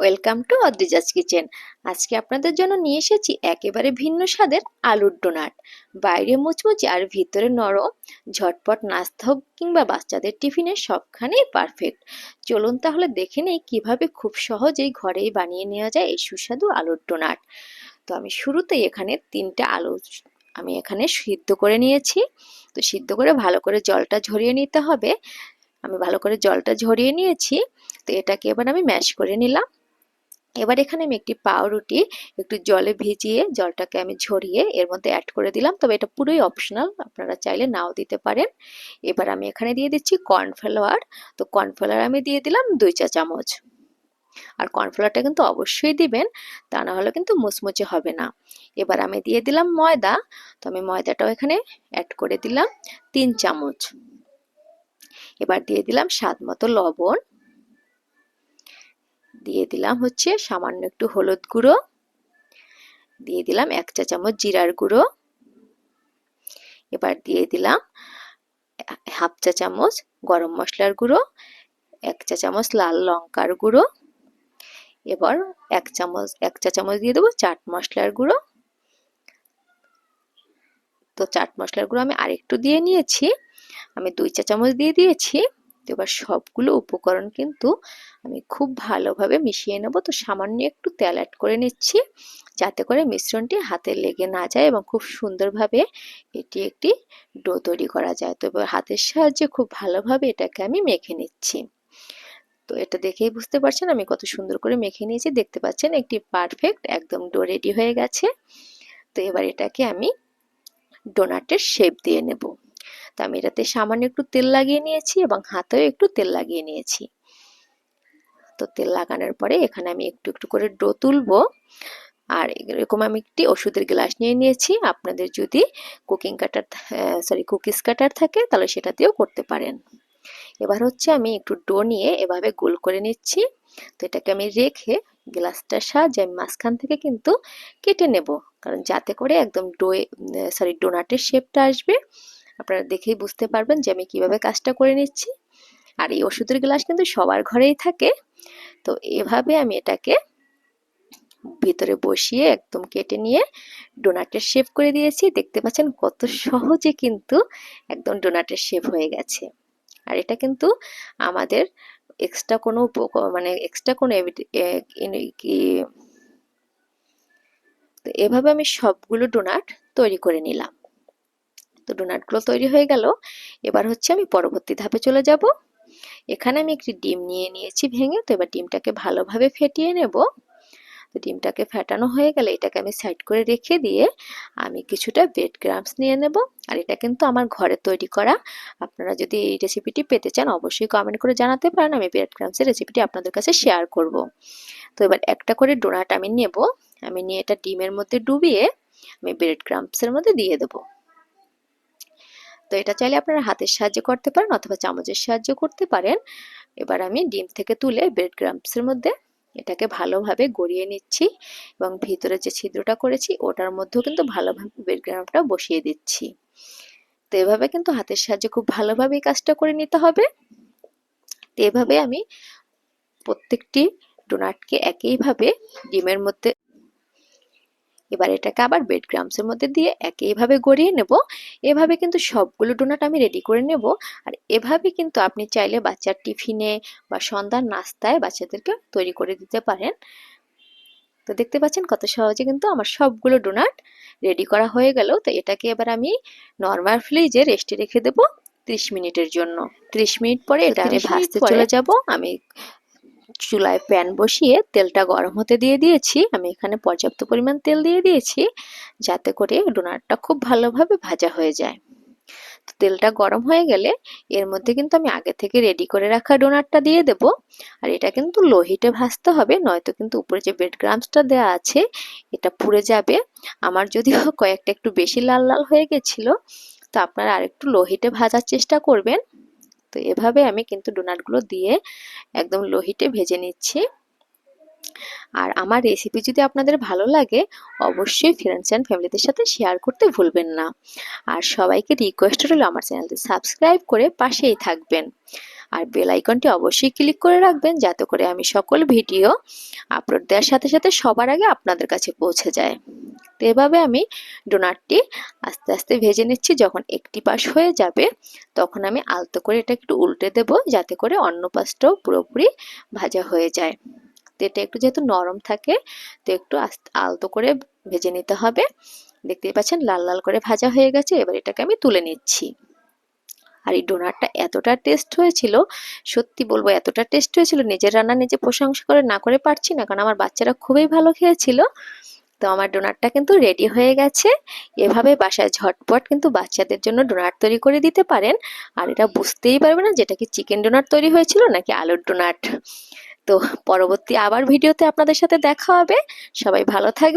Welcome to অদ্রিজাজ kitchen আজকে আপনাদের জন্য নিয়ে এসেছি একেবারে ভিন্ন স্বাদের আলুর ডোনাট। বাইরে মুচমুচে আর ভিতরে নরম, ঝটপট নাস্তা হোক কিংবা বাচ্চাদের টিফিনে সবখানেই পারফেক্ট চলুন তাহলে দেখে নেই কীভাবে খুব সহজেই ঘরেই বানিয়ে নেওয়া যায় এই সুস্বাদু আলুর ডোনাট। তো আমি শুরুতেই এখানে তিনটা আলু আমি এখানে সিদ্ধ করে নিয়েছি। তো সিদ্ধ করে ভালো করে জলটা ঝরিয়ে নিতে হবে। আমি ভালো করে জলটা ঝরিয়ে নিয়েছি। তো এটাকে এবার আমি ম্যাশ করে নিলাম। এবার এখানে আমি একটি পাউরুটি একটু জলে ভিজিয়ে জলটাকে আমি ঝরিয়ে এর মধ্যে অ্যাড করে দিলাম। তবে এটা পুরোই অপশনাল আপনারা চাইলে নাও দিতে পারেন। এবার আমি এখানে দিয়ে দিচ্ছি কর্নফ্লাওয়ার তো কর্নফ্লাওয়ার আমি দিয়ে দিলাম দুই চা চামচ। আর কর্নফ্লাওয়ারটা কিন্তু অবশ্যই দিবেন, তা না হলে কিন্তু মুচমুচে হবে না। এবার আমি দিয়ে দিলাম ময়দা। তো আমি ময়দাটাও এখানে অ্যাড করে দিলাম তিন চামচ। এবার দিয়ে দিলাম স্বাদ মতো লবণ। দিয়ে দিলাম হচ্ছে সামান্য একটু হলুদ গুঁড়ো। দিয়ে দিলাম এক চা চামচ জিরার গুঁড়ো। এবার দিয়ে দিলাম হাফ চা চামচ গরম মশলার গুঁড়ো, এক চা চামচ লাল লঙ্কার গুঁড়ো। এবার এক চামচ, এক চা চামচ দিয়ে দেবো চাট মশলার গুঁড়ো। তো চাট মশলার গুঁড়ো আমি আরেকটু দিয়ে নিয়েছি। আমি দুই চা চামচ দিয়ে দিয়েছি। তো এবার সবগুলো উপকরণ কিন্তু আমি খুব ভালোভাবে মিশিয়ে নেব। তো সামান্য একটু তেল অ্যাড করে নিচ্ছি, যাতে করে মিশ্রণটি হাতে লেগে না যায় এবং খুব সুন্দরভাবে এটি একটি ডো তৈরি করা যায়। তো এবার হাতের সাহায্যে খুব ভালোভাবে এটাকে আমি মেখে নিচ্ছি। তো এটা দেখেই বুঝতে পারছেন, আমি কত সুন্দর করে মেখে নিয়েছি। দেখতে পাচ্ছেন একটি পারফেক্ট একদম ডো রেডি হয়ে গেছে। তো এবার এটাকে আমি ডোনাটের শেপ দিয়ে নেব। তো আমি এটাতে সামান্য একটু তেল লাগিয়ে নিয়েছি এবং হাতেও একটু তেল লাগিয়ে নিয়েছি। তো তেল লাগানোর পরে এখানে আমি একটু একটু করে ডো তুলবো। আর এরকম আমি একটি ওষুধের গ্লাস নিয়ে নিয়েছি। আপনাদের যদি cooking cutter sorry cookies cutter থাকে তাহলে সেটা দিয়েও করতে পারেন। এবার হচ্ছে আমি একটু ডো নিয়ে এভাবে গোল করে নিচ্ছি। তো এটাকে আমি রেখে গ্লাসটার সাহায্যে আমি মাঝখান থেকে কিন্তু কেটে নেব। কারণ যাতে করে একদম ডোয়ে সরি ডোনাটের শেপটা আসবে। আপনারা দেখেই বুঝতে পারবেন যে আমি কীভাবে কাজটা করে নিচ্ছি। আর এই ওষুধের গ্লাস কিন্তু সবার ঘরেই থাকে। তো এভাবে আমি এটাকে ভিতরে বসিয়ে একদম কেটে নিয়ে ডোনাটের শেপ করে দিয়েছি। দেখতে পাচ্ছেন কত সহজে কিন্তু একদম ডোনাটের শেপ হয়ে গেছে। আর এটা কিন্তু আমাদের এক্সট্রা কোনো মানে এক্সট্রা কোনো এভাবে আমি সবগুলো ডোনাট তৈরি করে নিলাম। তো ডোনাটগুলো তৈরি হয়ে গেল। এবার হচ্ছে আমি পরবর্তী ধাপে চলে যাব। এখানে আমি একটি ডিম নিয়ে নিয়েছি ভেঙে, তো এবার ডিমটাকে ভালোভাবে ফেটিয়ে নেব। তো ডিমটাকে ফেটানো হয়ে গেলে এটাকে আমি সাইড করে রেখে দিয়ে আমি কিছুটা ব্রেড গ্রামস নিয়ে নেব। আর এটা কিন্তু আমার ঘরে তৈরি করা। আপনারা যদি এই রেসিপিটি পেতে চান, অবশ্যই কমেন্ট করে জানাতে পারেন। আমি ব্রেড গ্রামসের রেসিপিটি আপনাদের কাছে শেয়ার করব। তো এবার একটা করে ডোনাট আমি নেব। আমি নিয়ে এটা ডিমের মধ্যে ডুবিয়ে আমি ব্রেড গ্রামসের মধ্যে দিয়ে দেবো। তো এটা চাইলে আপনারা হাতের সাহায্যে করতে পারেন অথবা চামচের সাহায্য করতে পারেন। এবার আমি ডিম থেকে তুলে ব্রেড গ্রামসের মধ্যে এটাকে ভালোভাবে গড়িয়ে নিচ্ছি এবং ভিতরে যে ছিদ্রটা করেছি ওটার মধ্যেও কিন্তু ভালোভাবে ব্রেড গ্রামটা বসিয়ে দিচ্ছি। তো এভাবে কিন্তু হাতের সাহায্যে খুব ভালোভাবে এই কাজটা করে নিতে হবে। তো এভাবে আমি প্রত্যেকটি ডোনাটকে একইভাবে ডিমের মধ্যে এবার এটাকে আবার বেড গ্রামসের মধ্যে দিয়ে একইভাবে গড়িয়ে নেব। এভাবে কিন্তু সবগুলো ডোনাট আমি রেডি করে নেব। আর এভাবে কিন্তু আপনি চাইলে বাচ্চার টিফিনে বা সন্ধ্যার নাস্তায় বাচ্চাদেরকে তৈরি করে দিতে পারেন। তো দেখতে পাচ্ছেন কত সহজে কিন্তু আমার সবগুলো ডোনাট রেডি করা হয়ে গেল। তো এটাকে এবার আমি নর্মাল ফ্রিজে রেস্টে রেখে দেবো ত্রিশ মিনিটের জন্য। ত্রিশ মিনিট পরে এটা আমি ভাজতে চলে যাব। আমি চুলায় প্যান বসিয়ে তেলটা গরম হতে দিয়ে দিয়েছি। আমি এখানে পর্যাপ্ত পরিমাণ তেল দিয়ে দিয়েছি যাতে করে ডোনাটটা খুব ভালোভাবে ভাজা হয়ে যায়। তো তেলটা গরম হয়ে গেলে এর মধ্যে কিন্তু আমি আগে থেকে রেডি করে রাখা ডোনাটটা দিয়ে দেব। আর এটা কিন্তু লোহিটে ভাজতে হবে, নয়তো কিন্তু উপরে যে ব্রেড গ্রামসটা দেওয়া আছে, এটা পুড়ে যাবে। আমার যদিও কয়েকটা একটু বেশি লাল লাল হয়ে গেছিল, তো আপনারা আরেকটু লোহিটে ভাজার চেষ্টা করবেন। তো এভাবে আমি কিন্তু ডোনাটগুলো দিয়ে একদম লোহিটে ভেজে নিচ্ছি। আর আমার রেসিপি যদি আপনাদের ভালো লাগে, অবশ্যই ফ্রেন্ডস অ্যান্ড ফ্যামিলিদের সাথে শেয়ার করতে ভুলবেন না। আর সবাইকে রিকোয়েস্ট রইল আমার চ্যানেলটি সাবস্ক্রাইব করে পাশেই থাকবেন। আর বেল আইকনটি অবশ্যই ক্লিক করে রাখবেন যাতে করে আমি সকল ভিডিও আপলোড দেওয়ার সাথে সাথে সবার আগে আপনাদের কাছে পৌঁছে যায়। তো এভাবে আমি ডোনাটটি আস্তে আস্তে ভেজে নিচ্ছি। যখন একটি পাশ হয়ে যাবে, তখন আমি আলতো করে এটা একটু উল্টে দেব যাতে করে অন্য পাশটাও পুরোপুরি ভাজা হয়ে যায়। তো এটা একটু যেহেতু নরম থাকে, তো একটু আলতো করে ভেজে নিতে হবে। দেখতেই পাচ্ছেন লাল লাল করে ভাজা হয়ে গেছে। এবার এটাকে আমি তুলে নিচ্ছি। আর এই ডোনাটটা এতটা টেস্ট হয়েছিল, সত্যি বলব এতটা টেস্ট হয়েছিল, নিজের রান্না নিজে প্রশংসা করে না করে পারছি না, কারণ আমার বাচ্চারা খুবই ভালো খেয়েছিল। তো আমার ডোনাটটা কিন্তু রেডি হয়ে গেছে। এভাবে বাসায় ঝটপট কিন্তু বাচ্চাদের জন্য ডোনাট তৈরি করে দিতে পারেন। আর এটা বুঝতেই পারবে না যেটা কি চিকেন ডোনাট তৈরি হয়েছিল নাকি আলুর ডোনাট তো পরবর্তী আবার ভিডিওতে আপনাদের সাথে দেখা হবে। সবাই ভালো থাকবে